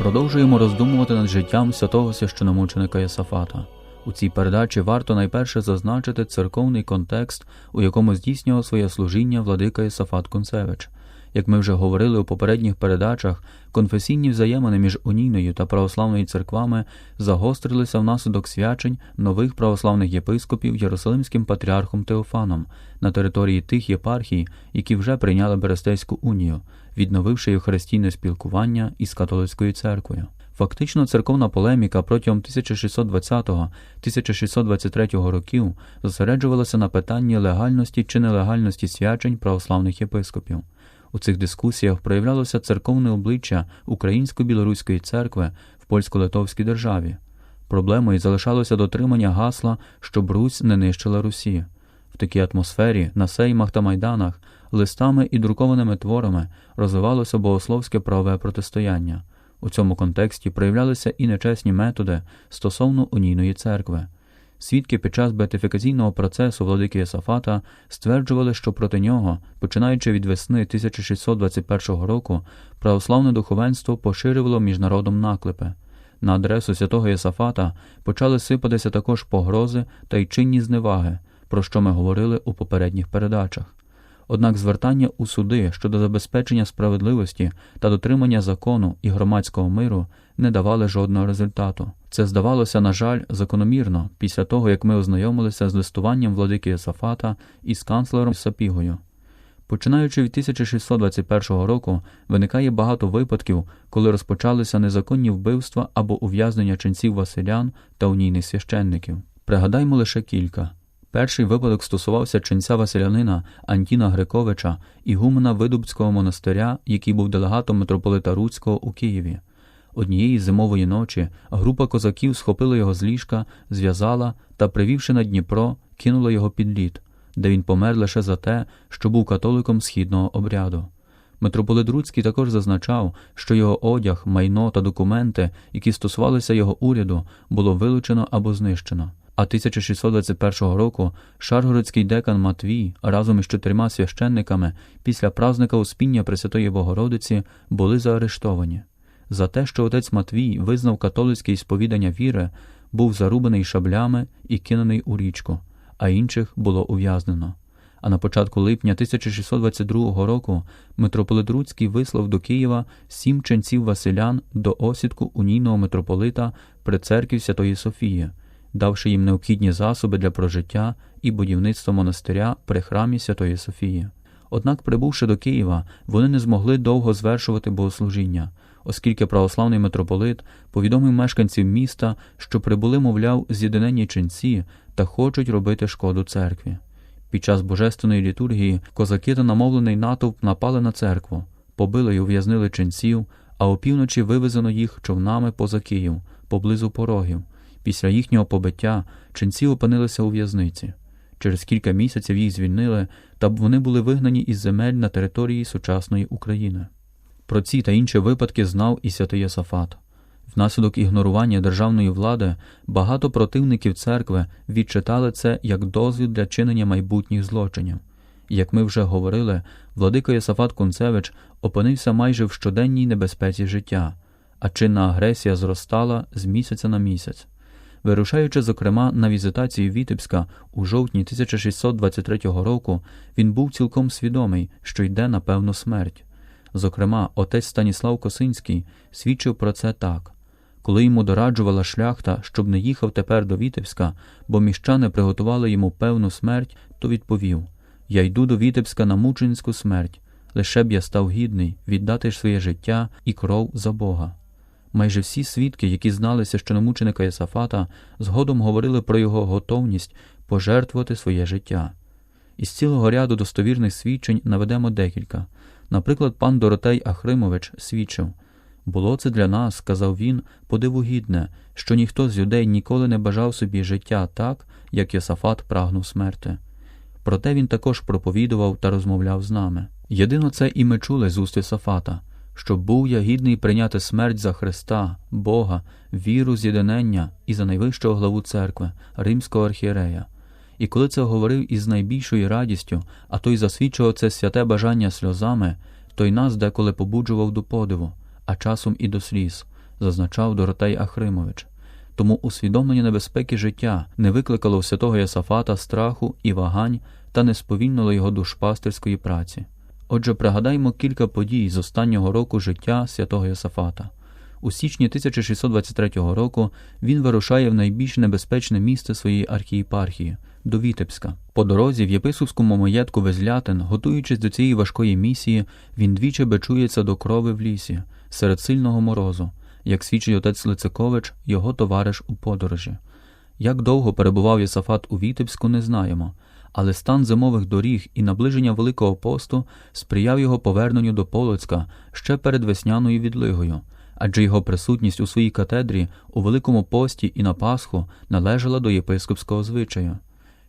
Продовжуємо роздумувати над життям святого священомученика Єсафата. У цій передачі варто найперше зазначити церковний контекст, у якому здійснював своє служіння владика Єсафат Кунцевич. Як ми вже говорили у попередніх передачах, конфесійні взаємини між унійною та православною церквами загострилися внаслідок свячень нових православних єпископів Єрусалимським патріархом Теофаном на території тих єпархій, які вже прийняли Берестейську унію, відновивши євхаристійне спілкування із католицькою церквою. Фактично, церковна полеміка протягом 1620-1623 років зосереджувалася на питанні легальності чи нелегальності свячень православних єпископів. У цих дискусіях проявлялося церковне обличчя Українсько-білоруської церкви в польсько-литовській державі. Проблемою залишалося дотримання гасла, щоб Русь не нищила Русі. В такій атмосфері на сеймах та майданах листами і друкованими творами розвивалося богословське правове протистояння. У цьому контексті проявлялися і нечесні методи стосовно унійної церкви. Свідки під час беатифікаційного процесу владики Єсафата стверджували, що проти нього, починаючи від весни 1621 року, православне духовенство поширювало між народом наклепи. На адресу святого Єсафата почали сипатися також погрози та й чинні зневаги, про що ми говорили у попередніх передачах. Однак звертання у суди щодо забезпечення справедливості та дотримання закону і громадського миру не давали жодного результату. Це здавалося, на жаль, закономірно після того, як ми ознайомилися з листуванням владики Єсафата із канцлером Сапігою. Починаючи від 1621 року, виникає багато випадків, коли розпочалися незаконні вбивства або ув'язнення ченців Василян та унійних священників. Пригадаймо лише кілька. Перший випадок стосувався ченця Василянина Антіна Гриковича, ігумена Видубського монастиря, який був делегатом митрополита Руцького у Києві. Однієї зимової ночі група козаків схопила його з ліжка, зв'язала та, привівши на Дніпро, кинула його під лід, де він помер лише за те, що був католиком східного обряду. Митрополит Руцький також зазначав, що його одяг, майно та документи, які стосувалися його уряду, було вилучено або знищено. А 1621 року Шаргородський декан Матвій разом із чотирма священниками після празника Успіння Пресвятої Богородиці були заарештовані. За те, що отець Матвій визнав католицьке сповідання віри, був зарубаний шаблями і кинений у річку, а інших було ув'язнено. А на початку липня 1622 року митрополит Руцький вислав до Києва сім ченців Василян до осідку унійного митрополита при церкві Святої Софії давши їм необхідні засоби для прожиття і будівництва монастиря при храмі Святої Софії. Однак, прибувши до Києва, вони не змогли довго звершувати богослужіння, оскільки православний митрополит повідомив мешканців міста, що прибули, мовляв, з'єднанні ченці та хочуть робити шкоду церкві. Під час божественної літургії козаки та намовлений натовп напали на церкву, побили й ув'язнили ченців, а опівночі вивезено їх човнами поза Київ, поблизу порогів. Після їхнього побиття ченці опинилися у в'язниці. Через кілька місяців їх звільнили, та вони були вигнані із земель на території сучасної України. Про ці та інші випадки знав і святий Єсафат. Внаслідок ігнорування державної влади багато противників церкви відчитали це як дозвіл для чинення майбутніх злочинів. Як ми вже говорили, владика Єсафат Кунцевич опинився майже в щоденній небезпеці життя, а чинна агресія зростала з місяця на місяць. Вирушаючи, зокрема, на візитацію Вітебська у жовтні 1623 року, він був цілком свідомий, що йде на певну смерть. Зокрема, отець Станіслав Косинський свідчив про це так. Коли йому дораджувала шляхта, щоб не їхав тепер до Вітебська, бо міщани приготували йому певну смерть, то відповів Я йду до Вітебська на мученську смерть, лише б я став гідний віддати своє життя і кров за Бога. Майже всі свідки, які зналися щономученика Єсафата, згодом говорили про його готовність пожертвувати своє життя. Із цілого ряду достовірних свідчень наведемо декілька. Наприклад, пан Доротей Ахримович свідчив було це для нас, сказав він, подивугідне, що ніхто з людей ніколи не бажав собі життя так, як Єсафат прагнув смерти. Проте він також проповідував та розмовляв з нами. Єдино це і ми чули з уст Єсафата щоб був я гідний прийняти смерть за Христа, Бога, віру з'єднання і за найвищого главу церкви, римського архієрея. І коли це говорив із найбільшою радістю, а той засвідчував це святе бажання сльозами, той нас деколи побуджував до подиву, а часом і до сліз, зазначав Доротей Ахримович. Тому усвідомлення небезпеки життя не викликало у святого Йосафата страху і вагань та не сповільнило його душпастерської праці. Отже, пригадаймо кілька подій з останнього року життя святого Йосафата. У січні 1623 року він вирушає в найбільш небезпечне місце своєї архієпархії до Вітебська. По дорозі в єпископському маєтку Везлятин, готуючись до цієї важкої місії, він двічі бечується до крови в лісі серед сильного морозу, як свідчить отець Лицикович, його товариш у подорожі. Як довго перебував Єсафат у Вітебську, не знаємо, але стан зимових доріг і наближення Великого посту сприяв його поверненню до Полоцька ще перед весняною відлигою, адже його присутність у своїй катедрі у Великому пості і на Пасху належала до єпископського звичаю.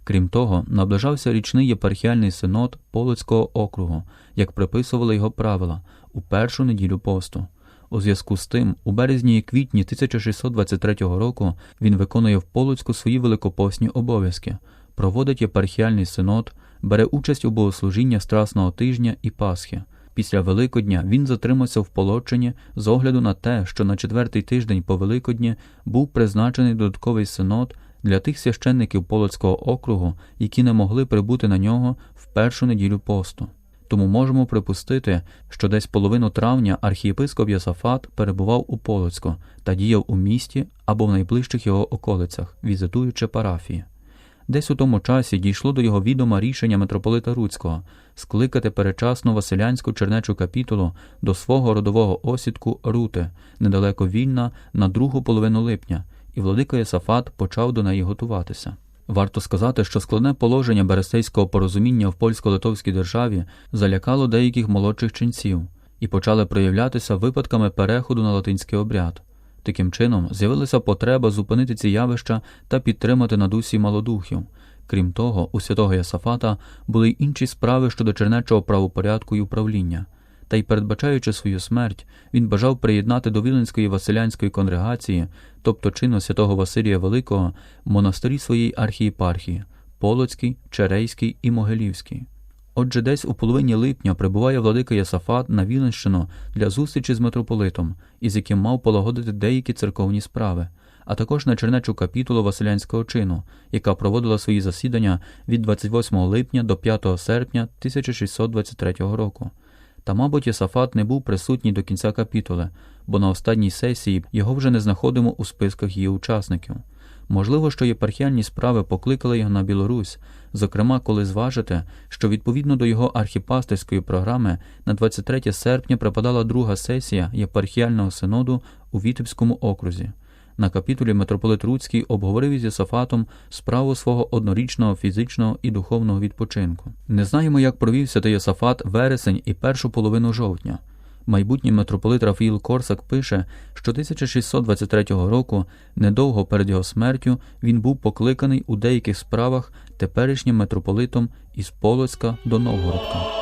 Крім того, наближався річний єпархіальний синод Полоцького округу, як приписували його правила, у першу неділю посту. У зв'язку з тим, у березні і квітні 1623 року він виконує в Полоцьку свої великопосні обов'язки, проводить єпархіальний синод, бере участь у богослужіння Страсного тижня і Пасхи. Після Великодня він затримався в Полоччині з огляду на те, що на четвертий тиждень по Великодні був призначений додатковий синод для тих священників Полоцького округу, які не могли прибути на нього в першу неділю посту. Тому можемо припустити, що десь половину травня архієпископ Йосафат перебував у Полоцьку та діяв у місті або в найближчих його околицях, візитуючи парафії. Десь у тому часі дійшло до його відома рішення митрополита Руцького скликати перечасну Василянську чернечу капітулу до свого родового осідку Рути, недалеко вільна, на другу половину липня, і владика Єсафат почав до неї готуватися. Варто сказати, що складне положення Берестейського порозуміння в польсько-литовській державі залякало деяких молодших ченців і почали проявлятися випадками переходу на латинський обряд. Таким чином, з'явилася потреба зупинити ці явища та підтримати на дусі малодухів. Крім того, у святого Ясафата були й інші справи щодо чернечого правопорядку і управління. Та й, передбачаючи свою смерть, він бажав приєднати до Віленської Василянської конгрегації, тобто чину святого Василія Великого, монастирі своєї архієпархії Полоцький, Черейський і Могилівський. Отже, десь у половині липня прибуває владика Ясафат на Віленщину для зустрічі з митрополитом, із яким мав полагодити деякі церковні справи, а також на чернечу капітулу Василянського чину, яка проводила свої засідання від 28 липня до 5 серпня 1623 року. Та, мабуть, Єсафат не був присутній до кінця капітули, бо на останній сесії його вже не знаходимо у списках її учасників. Можливо, що єпархіальні справи покликали його на Білорусь, зокрема, коли зважите, що відповідно до його архіпастерської програми на 23 серпня припадала друга сесія єпархіального синоду у Вітебському окрузі. На капітулі митрополит Руцький обговорив із Єсафатом справу свого однорічного фізичного і духовного відпочинку. Не знаємо, як провів святий Єсафат вересень і першу половину жовтня. Майбутній митрополит Рафаїл Корсак пише, що 1623 року, недовго перед його смертю, він був покликаний у деяких справах теперішнім митрополитом із Полоцька до Новгородка.